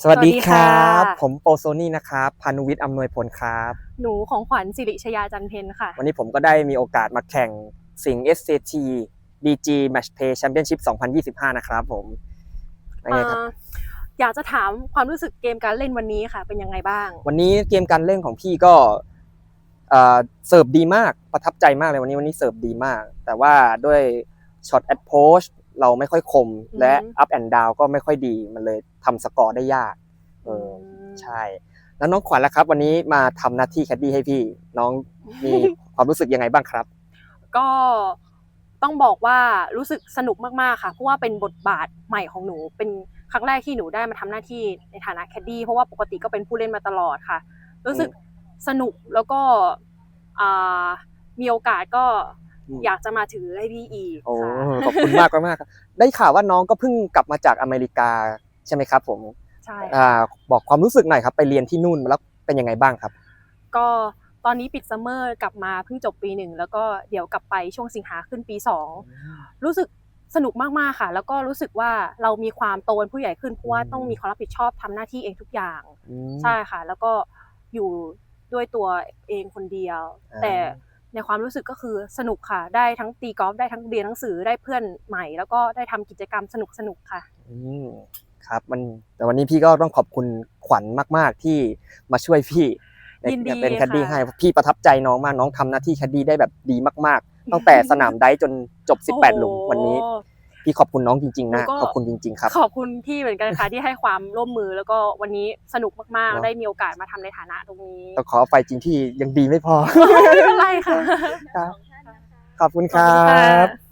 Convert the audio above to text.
สวัสดีครัสวัสดีบค่ะผมโปโซนี่นะครับพานุวิทย์อำนวยผลครับ หนูของขวัญสิริชยาจันเพนค่ะ วันนี้ผมก็ได้มีโอกาสมาแข่งสิงห์ SCT DG Match Play Championship 2025 นะครับผมเป็นไงครับเอ่ออยากจะถามความรู้สึกเกมการเล่นวันนี้ค่ะ เป็นยังไงบ้าง วันนี้เกมการเล่นของพี่ก็เอ่อเสิร์ฟดีมากประทับใจมากเลยวันนี้วันนี้เสิร์ฟดีมาก แต่ว่าด้วยช็อตแอ p โพส เราไม่ค่อยคมและอืมอัพแอนด์ดาวก็ไม่ค่อยดีมันเลยทำสกอร์ได้ยากเอออมใช่ แล้วน้องขวัญล่ะครับ วันนี้มาทำหน้าที่แคดดี้ให้พี่ น้องมีความรู้สึกยังไงบ้างครับ ก็ต้องบอกว่ารู้สึกสนุกมากๆค่ะเพราะว่าเป็นบทบาทใหม่ของหนู เป็นครั้งแรกที่หนูได้มาทำหน้าที่ในฐานะแคดดี้เพราะว่าปกติก็เป็นผู้เล่นมาตลอดค่ะ รู้สึกสนุกแล้วก็อ่ามีโอกาสก็ อืมอยากจะมาถือให้พี่อีกโอ้ค่ะขอบคุณมากมากๆครับได้ข่าวว่าน้องก็เพิ่งกลับมาจากอเมริกาใช่ไหมครับ ผมใช่อ่าบอกความรู้สึกหน่อยครับ ไปเรียนที่นู่นมาแล้วเป็นยังไงบ้างครับ ก็ตอนนี้ปิดซัมเมอร์กลับมาเพิ่งจบปีหนึ่งแล้วก็เดี๋ยวกลับไปช่วงสิงหาขึ้นปีสองรู้สึกสนุกมากๆค่ะ แล้วก็รู้สึกว่าเรามีความโตเป็นผู้ใหญ่ขึ้นเพราะว่าอืมต้องมีความรับผิดชอบทำหน้าที่เองทุกอย่างอืมใช่ค่ะ แล้วก็อยู่ด้วยตัวเองคนเดียวอ่าแต่ ในความรู้สึกก็คือสนุกค่ะ ได้ทั้งตีกอล์ฟได้ทั้งเรียนหนังสือได้เพื่อนใหม่ แล้วก็ได้ทำกิจกรรมสนุกๆค่ะอืมครับมันแต่วันนี้พี่ก็ต้องขอบคุณขวัญมาก ๆ ที่มาช่วยพี่ในยินดีเป็นแคดดี้ค่ะให้พี่ประทับใจน้องมากน้องทำหน้าที่แคดดี้ได้แบบดีมาก ๆ ตั้งแต่สนามไดฟ์จนจบ 18 หลุมวันนี้โอ้ พี่ขอบคุณน้องจริงๆนะหนูก็ขอบคุณจริง ๆ ครับ ขอบคุณพี่เหมือนกันค่ะที่ให้ความร่วมมือแล้วก็วันนี้สนุกมากเนอะๆได้มีโอกาสมาทำในฐานะตรงนี้ต้องขออภัยจริงที่ยังดีไม่พอไม่เป็นไรค่ะครับขอบคุณคขอบรัคุณค่ะบ